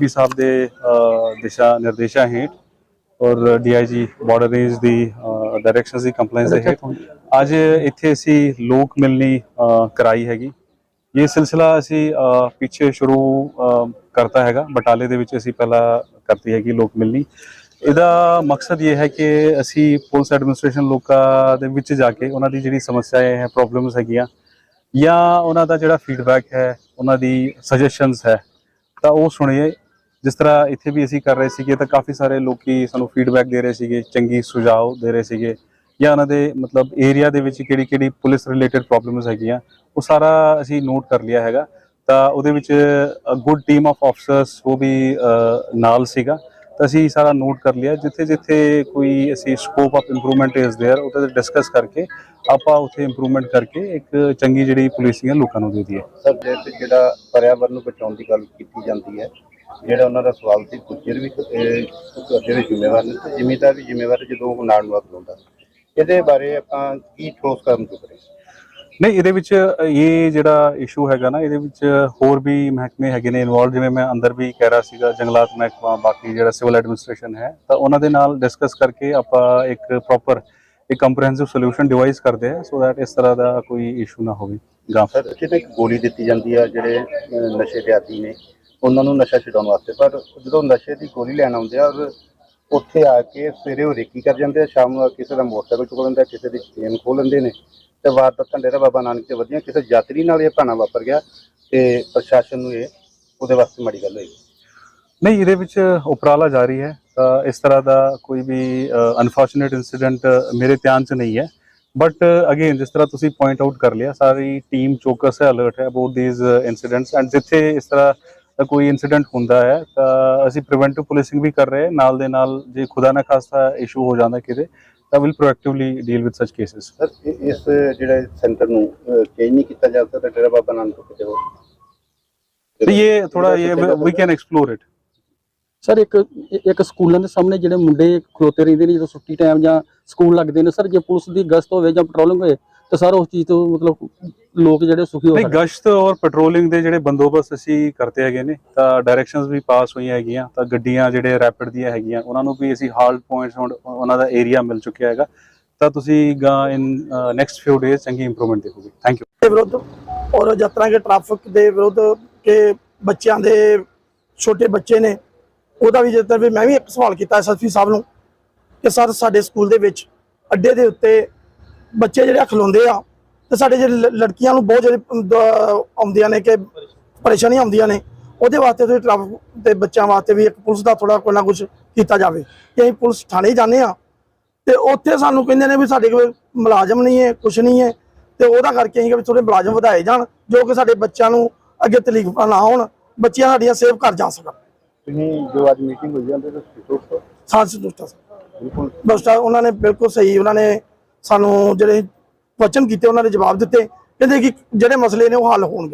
DSP ਸਾਹਿਬ ਦੇ ਦਿਸ਼ਾ ਨਿਰਦੇਸ਼ਾਂ ਹੇਠ ਔਰ ਡੀਆਈਜੀ ਬਾਰਡਰ ਰੇਂਜ ਦੀ ਡਾਇਰੈਕਸ਼ਨਸ ਦੀ ਕੰਪਲਾਈਂਸ ਦੇ ਹੇਠ ਅੱਜ ਇੱਥੇ ਅਸੀਂ ਲੋਕ ਮਿਲਣੀ ਕਰਾਈ ਹੈਗੀ। ਇਹ ਸਿਲਸਿਲਾ ਅਸੀਂ ਪਿੱਛੇ ਸ਼ੁਰੂ ਕਰਤਾ ਹੈਗਾ। ਬਟਾਲੇ ਦੇ ਵਿੱਚ ਅਸੀਂ ਪਹਿਲਾਂ ਕਰਤੀ ਹੈਗੀ ਲੋਕ ਮਿਲਣੀ। ਇਹਦਾ ਮਕਸਦ ਇਹ ਹੈ ਕਿ ਅਸੀਂ ਪੁਲਿਸ ਐਡਮਿਨਿਸਟ੍ਰੇਸ਼ਨ ਲੋਕਾਂ ਦੇ ਵਿੱਚ ਜਾ ਕੇ ਉਹਨਾਂ ਦੀ ਜਿਹੜੀ ਸਮੱਸਿਆਏ ਹੈ ਪ੍ਰੋਬਲਮਸ ਹੈਗੀਆਂ ਜਾਂ ਉਹਨਾਂ ਦਾ ਜਿਹੜਾ ਫੀਡਬੈਕ ਹੈ ਉਹਨਾਂ ਦੀ ਸਜੈਸ਼ਨਸ ਹੈ ਤਾਂ ਉਹ ਸੁਣੀਏ। ਜਿਸ ਤਰ੍ਹਾਂ ਇੱਥੇ ਵੀ ਅਸੀਂ ਕਰ ਰਹੇ ਸੀਗੇ ਤਾਂ ਕਾਫੀ ਸਾਰੇ ਲੋਕੀ ਸਾਨੂੰ ਫੀਡਬੈਕ ਦੇ ਰਹੇ ਸੀਗੇ ਚੰਗੀ ਸੁਝਾਅ ਦੇ ਰਹੇ ਸੀਗੇ ਜਾਂ ਉਹਨਾਂ ਦੇ ਮਤਲਬ ਏਰੀਆ ਦੇ ਵਿੱਚ ਕਿਹੜੀ ਕਿਹੜੀ ਪੁਲਿਸ ਰਿਲੇਟਡ ਪ੍ਰੋਬਲਮਸ ਹੈਗੀਆਂ ਉਹ ਸਾਰਾ ਅਸੀਂ ਨੋਟ ਕਰ ਲਿਆ ਹੈਗਾ ਤਾਂ ਉਹਦੇ ਵਿੱਚ ਗੁੱਡ ਟੀਮ ਆਫ ਆਫਸਰਸ ਉਹ ਵੀ ਅ, ਨਾਲ ਸੀਗਾ ਤਾਂ ਅਸੀਂ ਸਾਰਾ ਨੋਟ ਕਰ ਲਿਆ ਜਿੱਥੇ ਜਿੱਥੇ ਕੋਈ ਅਸੀਂ scope of improvement is there ਉਹਦੇ ਤੇ ਡਿਸਕਸ ਕਰਕੇ ਆਪਾਂ ਉੱਥੇ ਇੰਪਰੂਵਮੈਂਟ ਕਰਕੇ ਇੱਕ ਚੰਗੀ ਜਿਹੜੀ ਪੁਲਿਸਿੰਗ ਹੈ ਲੋਕਾਂ ਨੂੰ ਦੇ ਦਈਏ ਸਬਜੈਕਟ ਜਿਹੜਾ ਪਰਿਆਵਰਨ ਨੂੰ ਬਚਾਉਣ ਦੀ ਗੱਲ ਕੀਤੀ ਜਾਂਦੀ ਹੈ ਜਿਹੜਾ ਉਹਨਾਂ ਦਾ ਸਵਾਲ ਸੀ ਗੁੱਜਰ ਵੀ ਇਹ ਜਿਹੜੇ ਜ਼ਿੰਮੇਵਾਰ ਨੇ ਤੇ ਜ਼ਿਮੀਦਾਰ ਵੀ ਜ਼ਿੰਮੇਵਾਰ ਜਦੋਂ ਉਹ ਨਾੜ ਨੂੰ ਲਾਉਂਦਾ ਇਹਦੇ ਬਾਰੇ ਆਪਾਂ ਕੀ ਠੋਸ ਕਦਮ ਚੁੱਕ ਰਹੇ ਨਹੀਂ ਇਹਦੇ ਵਿੱਚ ਇਹ ਜਿਹੜਾ ਇਸ਼ੂ ਹੈਗਾ ਨਾ ਇਹਦੇ ਵਿੱਚ ਹੋਰ ਵੀ ਮਹਿਕਮੇ ਹੈਗੇ ਨੇ ਇਨਵੋਲਵ ਜਿਵੇਂ ਮੈਂ ਅੰਦਰ ਵੀ ਕਹਿ ਰਿਹਾ ਸੀਗਾ ਜੰਗਲਾਤ ਮਹਿਕਮਾ ਬਾਕੀ ਜਿਹੜਾ ਸਿਵਲ ਐਡਮਿਨਿਸਟ੍ਰੇਸ਼ਨ ਹੈ ਤਾਂ ਉਹਨਾਂ ਦੇ ਨਾਲ ਡਿਸਕਸ ਕਰਕੇ ਆਪਾਂ ਇੱਕ ਪ੍ਰੋਪਰ ਇੱਕ ਕੰਪਰੀਹੈਂਸਿਵ ਸੋਲੂਸ਼ਨ ਡਿਵਾਈਸ ਕਰਦੇ ਆ ਸੋ that ਇਸ ਤਰ੍ਹਾਂ ਦਾ ਕੋਈ ਇਸ਼ੂ ਨਾ ਹੋਵੇ। ਗਾਂ ਸਰ ਇੱਕ ਗੋਲੀ ਦਿੱਤੀ ਜਾਂਦੀ ਹੈ ਜਿਹੜੇ ਨਸ਼ੇ ਦੇ ਆਦੀ ਨੇ ਉਹਨਾਂ ਨੂੰ ਨਸ਼ਾ ਛਡਾਉਣ ਵਾਸਤੇ। ਪਰ ਜਦੋਂ ਨਸ਼ੇ ਦੀ ਗੋਲੀ ਲੈਣ ਆਉਂਦੇ ਆ, ਔਰ ਉੱਥੇ ਆ ਕੇ ਸਵੇਰੇ ਉਹ ਰੇਕੀ ਕਰ ਜਾਂਦੇ ਆ, ਸ਼ਾਮ ਨੂੰ ਕਿਸੇ ਦਾ ਮੋਟਰਸਾਈਕਲ ਚੁੱਕ ਲੈਂਦੇ, ਕਿਸੇ ਦੀ ਚੇਨ ਖੋਹ ਲੈਂਦੇ ਨੇ। ਤੇ ਵਾਰਦਾਤਾਂ ਡੇਰਾ ਬਾਬਾ ਨਾਨਕ ਤੇ ਵਧੀਆਂ, ਕਿਸੇ ਯਾਤਰੀ ਨਾਲ ਇਹ ਭਾਣਾ ਵਾਪਰ ਗਿਆ ਤੇ ਪ੍ਰਸ਼ਾਸਨ ਨੂੰ ਇਹ, ਉਹਦੇ ਵਾਸਤੇ ਮਾੜੀ ਗੱਲ ਹੋਈ। ਨਹੀਂ, ਇਹਦੇ ਵਿੱਚ ਉਪਰਾਲਾ ਜਾਰੀ ਹੈ। ਤਾਂ ਇਸ ਤਰ੍ਹਾਂ ਦਾ ਕੋਈ ਵੀ ਅਨਫੋਰਚੂਨੇਟ ਇਨਸੀਡੈਂਟ ਮੇਰੇ ਧਿਆਨ 'ਚ ਨਹੀਂ ਹੈ। ਬਟ ਅਗੇਨ ਜਿਸ ਤਰ੍ਹਾਂ ਤੁਸੀਂ ਪੁਆਇੰਟ ਆਊਟ ਕਰ ਲਿਆ, ਸਾਰੀ ਟੀਮ ਚੌਕਸ ਹੈ ਅਲਰਟ ਹੈ ਅਬਾਊਟ ਥੀਸ ਇਨਸੀਡੈਂਟਸ ਐਂਡ ਜਿੱਥੇ ਇਸ ਤਰ੍ਹਾਂ ਤਾਂ ਕੋਈ ਇਨਸੀਡੈਂਟ ਹੁੰਦਾ ਹੈ ਤਾਂ ਅਸੀਂ ਪ੍ਰੀਵੈਂਟਿਵ ਪੁਲਿਸਿੰਗ ਵੀ ਕਰ ਰਹੇ ਹਾਂ। ਨਾਲ ਦੇ ਨਾਲ ਜੇ ਖੁਦਾ ਨਾ ਖਾਸਤਾ ਇਸ਼ੂ ਹੋ ਜਾਂਦਾ ਕਿਤੇ ਤਾਂ will proactively deal with such cases sir ਇਸ ਜਿਹੜਾ ਸੈਂਟਰ ਨੂੰ ਚੇਂਜ ਨਹੀਂ ਕੀਤਾ ਜਾ ਸਕਦਾ ਡੇਰਾ ਬਾਬਾ ਨਾਨਕ ਤੋਂ ਕਿਤੇ ਹੋਰ? ਇਹ ਥੋੜਾ ਇਹ ਵੀ ਕੈਨ ਐਕਸਪਲੋਰ ਇਟ ਸਰ ਇੱਕ ਇੱਕ ਸਕੂਲਾਂ ਦੇ ਸਾਹਮਣੇ ਜਿਹੜੇ ਮੁੰਡੇ ਖਲੋਤੇ ਰਹਿੰਦੇ ਨੇ ਜਦੋਂ ਛੁੱਟੀ ਟਾਈਮ ਜਾਂ ਸਕੂਲ ਲੱਗਦੇ ਨੇ ਸਰ ਜੇ ਪੁਲਿਸ ਦੀ ਗਸ਼ਤ ਹੋਵੇ ਜਾਂ ਪੈਟਰੋਲਿੰਗ ਹੋਵੇ ਤਾਂ ਸਰ ਉਸ ਚੀਜ਼ ਤੋਂ ਮਤਲਬ ਲੋਕ ਜਿਹੜੇ ਸੁਖੀ ਹੋ ਨਹੀਂ ਸਕਦੇ। ਗਸ਼ਤ ਔਰ ਪੈਟਰੋਲਿੰਗ ਦੇ ਜਿਹੜੇ ਬੰਦੋਬਸਤ ਅਸੀਂ ਕਰਦੇ ਹੈਗੇ ਨੇ ਤਾਂ ਡਾਇਰੈਕਸ਼ਨਸ ਵੀ ਪਾਸ ਹੋਈਆਂ ਹੈਗੀਆਂ ਤਾਂ ਗੱਡੀਆਂ ਜਿਹੜੇ ਰੈਪਿਡ ਦੀਆਂ ਹੈਗੀਆਂ ਉਹਨਾਂ ਨੂੰ ਵੀ ਅਸੀਂ ਹਾਲਟ ਪੁਆਇੰਟਸ ਉਹਨਾਂ ਦਾ ਏਰੀਆ ਮਿਲ ਚੁੱਕਿਆ ਹੈਗਾ। ਤਾਂ ਤੁਸੀਂ ਗਾ ਇਨ ਨੈਕਸਟ ਫਿਊ ਡੇਜ਼ ਚੰਗੀ ਇੰਪਰੂਵਮੈਂਟ ਦੇਖੋਗੇ। ਥੈਂਕ ਯੂ ਦੇ ਵਿਰੁੱਧ ਔਰ ਤਰ੍ਹਾਂ ਕਿ ਟ੍ਰੈਫਿਕ ਦੇ ਵਿਰੁੱਧ ਕਿ ਬੱਚਿਆਂ ਦੇ ਛੋਟੇ ਬੱਚੇ ਨੇ ਉਹਦਾ ਵੀ ਜਿੱਦਾਂ ਵੀ ਮੈਂ ਵੀ ਇੱਕ ਸਵਾਲ ਕੀਤਾ ਐਸਐਸਪੀ ਸਾਹਿਬ ਨੂੰ ਕਿ ਸਰ ਸਾਡੇ ਸਕੂਲ ਦੇ ਵਿੱਚ ਅੱਡੇ ਦੇ ਉੱਤੇ ਬੱਚੇ ਜਿਹੜੇ ਖਲੋਂਦੇ ਆ ਤੇ ਸਾਡੇ ਜਿਹੜੇ ਲੜਕੀਆਂ ਨੂੰ ਬਹੁਤ ਜਿਹੜੇ ਆਉਂਦੀਆਂ ਨੇ ਕਿ ਪਰੇਸ਼ਾਨੀਆਂ ਆਉਂਦੀਆਂ ਨੇ ਉਹਦੇ ਵਾਸਤੇ ਤੁਸੀਂ ਟ੍ਰੈਫਿਕ ਤੇ ਬੱਚਿਆਂ ਵਾਸਤੇ ਵੀ ਇੱਕ ਪੁਲਿਸ ਦਾ ਥੋੜਾ ਕੋਈ ਨਾ ਕੁਝ ਕੀਤਾ ਜਾਵੇ। ਕਿ ਅਸੀਂ ਪੁਲਿਸ ਥਾਣੇ ਜਾਂਦੇ ਆ ਤੇ ਉੱਥੇ ਸਾਨੂੰ ਕਹਿੰਦੇ ਨੇ ਵੀ ਸਾਡੇ ਕੋਲ ਮੁਲਾਜ਼ਮ ਨਹੀਂ ਹੈ ਕੁਝ ਨਹੀਂ ਹੈ ਤੇ ਉਹਦਾ ਕਰਕੇ ਅਸੀਂ ਕਿ ਵੀ ਥੋੜੇ ਮੁਲਾਜ਼ਮ ਵਧਾਏ ਜਾਣ ਜੋ ਕਿ ਸਾਡੇ ਬੱਚਿਆਂ ਨੂੰ ਅੱਗੇ ਤਕਲੀਫਾਂ ਨਾ ਹੋਣ ਬੱਚੀਆਂ ਸਾਡੀਆਂ ਸੇਵ ਘਰ ਜਾ ਸਕਣ। ਤੁਸੀਂ ਜੋ ਅੱਜ ਮੀਟਿੰਗ ਹੋਈ ਜਾਂਦੇ ਤਾਂ ਸੰਤੁਸ਼ਟ ਹੋ? ਬਿਲਕੁਲ। ਬਸ ਉਹਨਾਂ ਨੇ ਬਿਲਕੁਲ ਸਹੀ ਉਹਨਾਂ ਨੇ ਸਾਨੂੰ ਜਿਹੜੇ ਵਚਨ ਕੀਤੇ ਉਹਨਾਂ ਦੇ ਜਵਾਬ ਦਿੱਤੇ। ਕਹਿੰਦੇ ਕਿ ਜਿਹੜੇ ਮਸਲੇ ਨੇ ਉਹ ਹੱਲ ਹੋਣਗੇ।